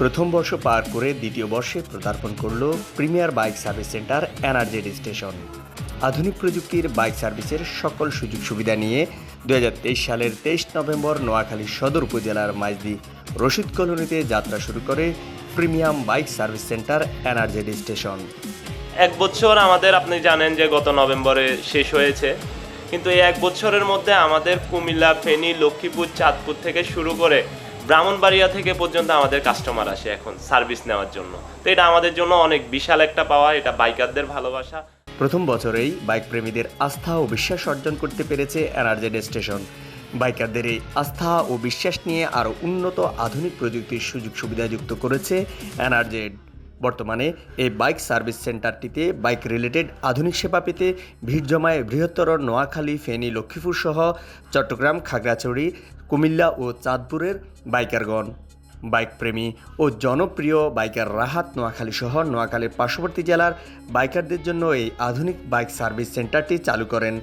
প্রথম বর্ষ পার করে দ্বিতীয় বর্ষে পদার্পণ করল premier bike service centre energised station. আধুনিক প্রযুক্তির বাইক সার্ভিসের সকল সুযোগ সুবিধা নিয়ে দু হাজার তেইশ সালের তেইশ নভেম্বর নোয়াখালী সদর উপজেলার মাইজদি রশিদ কলোনিতে যাত্রা শুরু করে premium bike service centre energised station. এক বছর আমাদের, আপনি জানেন যে গত নভেম্বরে শেষ হয়েছে, কিন্তু এই এক বছরের মধ্যে আমাদের কুমিল্লা, ফেনী, লক্ষ্মীপুর, চাঁদপুর থেকে শুরু করে ব্রাহ্মণবাড়িয়া থেকে পর্যন্ত আমাদের কাস্টমার আসে এখন সার্ভিস নেওয়ার জন্য। তো এটা আমাদের জন্য অনেক বিশাল একটা পাওয়া, এটা বাইকারদের ভালোবাসা। প্রথম বছরেই বাইক প্রেমীদের আস্থা ও বিশ্বাস অর্জন করতে পেরেছে এনার্জেড স্টেশন। বাইকারদের এই আস্থা ও বিশ্বাস নিয়ে আরও উন্নত আধুনিক প্রযুক্তির সুযোগ সুবিধা যুক্ত করেছে এনার্জেড বর্তমানে এই বাইক সার্ভিস সেন্টারটিতে বাইক রিলেটেড আধুনিক সেবা পেতে ভিড় জমায় বৃহত্তর নোয়াখালী, ফেনী, লক্ষ্মীপুর সহ চট্টগ্রাম, খাগড়াছড়ি কুমিল্লা ও চাঁদপুরের বাইকারগণ। বাইক প্রেমী ও জনপ্রিয় বাইকার রাহাত নোয়াখালী শহর নোয়াখালীর পার্শ্ববর্তী জেলার বাইকারদের জন্য এই আধুনিক বাইক সার্ভিস সেন্টারটি চালু করেন।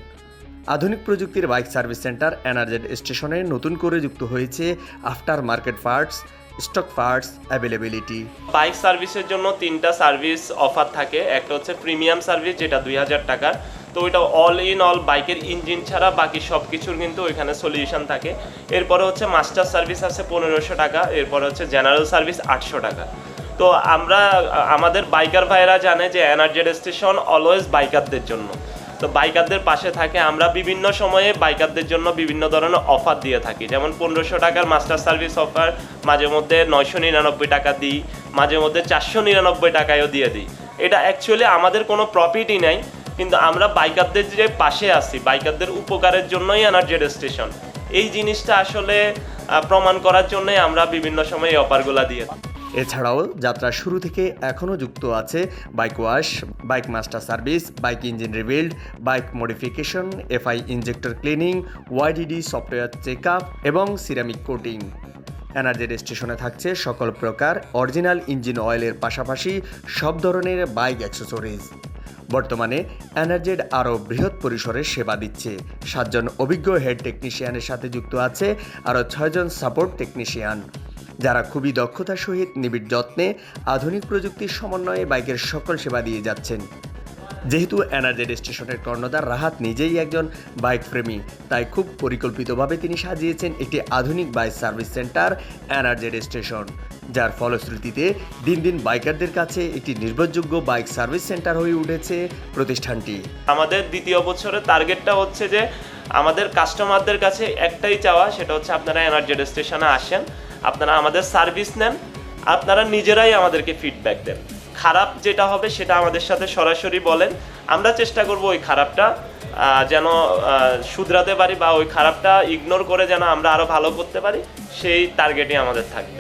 আধুনিক প্রযুক্তির বাইক সার্ভিস সেন্টার এনার্জেড স্টেশনে নতুন করে যুক্ত হয়েছে after market parts stock parts availability bike সার্ভিসের জন্য তিনটা সার্ভিস অফার থাকে। একটা হচ্ছে প্রিমিয়াম সার্ভিস, যেটা দুই হাজার টাকার। তো ওইটা অল ইন অল বাইকের ইঞ্জিন ছাড়া বাকি সব কিছুর কিন্তু ওইখানে সলিউশন থাকে। এরপরে হচ্ছে মাস্টার সার্ভিস আছে পনেরোশো টাকা, এরপরে হচ্ছে জেনারেল সার্ভিস আটশো টাকা। তো আমরা, আমাদের বাইকার ভাইরা জানে যে এনার্জেড স্টেশন অলওয়েজ বাইকারদের জন্য। তো বাইকারদের পাশে থাকে, আমরা বিভিন্ন সময়ে বাইকারদের জন্য বিভিন্ন ধরনের অফার দিয়ে থাকি। যেমন পনেরোশো টাকার মাস্টার সার্ভিস অফার মাঝে মধ্যে নয়শো নিরানব্বই টাকা দিই, মাঝে মধ্যে চারশো নিরানব্বই টাকায়ও দিয়ে দিই। এটা অ্যাকচুয়ালি আমাদের কোনো প্রফিটই নাই, কিন্তু আমরা বাইকারদের যে পাশে আছি, বাইকারদের উপকারের জন্যই এনার্জেড স্টেশন এই জিনিসটা আসলে প্রমাণ করার জন্যই আমরা বিভিন্ন সময় এই অফারগুলো দিয়ে থাকি। এছাড়াও যাত্রা শুরু থেকে এখনও যুক্ত আছে bike wash, bike master service, bike engine rebuild, bike modification, FI injector cleaning, YDD software check up এবং সিরামিক কোটিং। এনার্জেড স্টেশনে থাকছে সকল প্রকার অরিজিনাল ইঞ্জিন অয়েলের পাশাপাশি সব ধরনের বাইক অ্যাক্সেসরিজ। বর্তমানে এনার্জেড আরও বৃহৎ পরিসরে সেবা দিচ্ছে। সাতজন অভিজ্ঞ হেড টেকনিশিয়ানের সাথে যুক্ত আছে আরও ছয়জন সাপোর্ট টেকনিশিয়ান। যারা খুবই দক্ষতার সহিত নিবিড় যত্নে আধুনিক প্রযুক্তির সমন্বয়ে বাইকের সকল সেবা দিয়ে যাচ্ছেন। যেহেতু এনার্জেড স্টেশনের কর্ণধার রাহাত নিজেই একজন বাইক প্রেমী তাই খুব পরিকল্পিতভাবে তিনি সাজিয়েছেন একটি আধুনিক bike service centre energised station, যার ফলশ্রুতিতে দিন দিন বাইকারদের কাছে একটি নির্ভরযোগ্য বাইক সার্ভিস সেন্টার হয়ে উঠেছে প্রতিষ্ঠানটি। আমাদের দ্বিতীয় বছরের টার্গেটটা হচ্ছে যে আমাদের কাস্টমারদের কাছে একটাই চাওয়া, সেটা হচ্ছে আপনারা এনার্জেড স্টেশনে আসেন। আপনারা আমাদের সার্ভিস নেন, আপনারা নিজেরাই আমাদেরকে ফিডব্যাক দেন। খারাপ যেটা হবে সেটা আমাদের সাথে সরাসরি বলেন। আমরা চেষ্টা করব ওই খারাপটা যেন শুধরাতে পারি বা ওই খারাপটা ইগনোর করে যেন আমরা আরও ভালো করতে পারি। সেই টার্গেটই আমাদের থাকবে।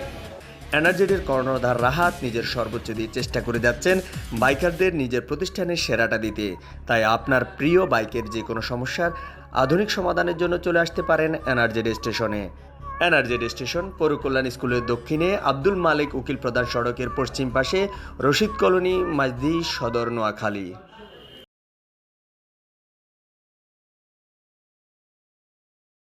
এনার্জেডের কর্ণধার রাহাত নিজের সর্বোচ্চ দিয়ে চেষ্টা করে যাচ্ছেন বাইকারদের নিজের প্রতিষ্ঠানের সেরাটা দিতে। তাই আপনার প্রিয় বাইকের যে কোনো সমস্যার আধুনিক সমাধানের জন্য চলে আসতে পারেন এনার্জেড স্টেশনে। এনার্জেড স্টেশন, পরুকল্যাণ স্কুলের দক্ষিণে আব্দুল মালিক উকিল প্রধান সড়কের পশ্চিম পাশে রশিদ কলোনি, মাজদি, সদর, নোয়াখালী।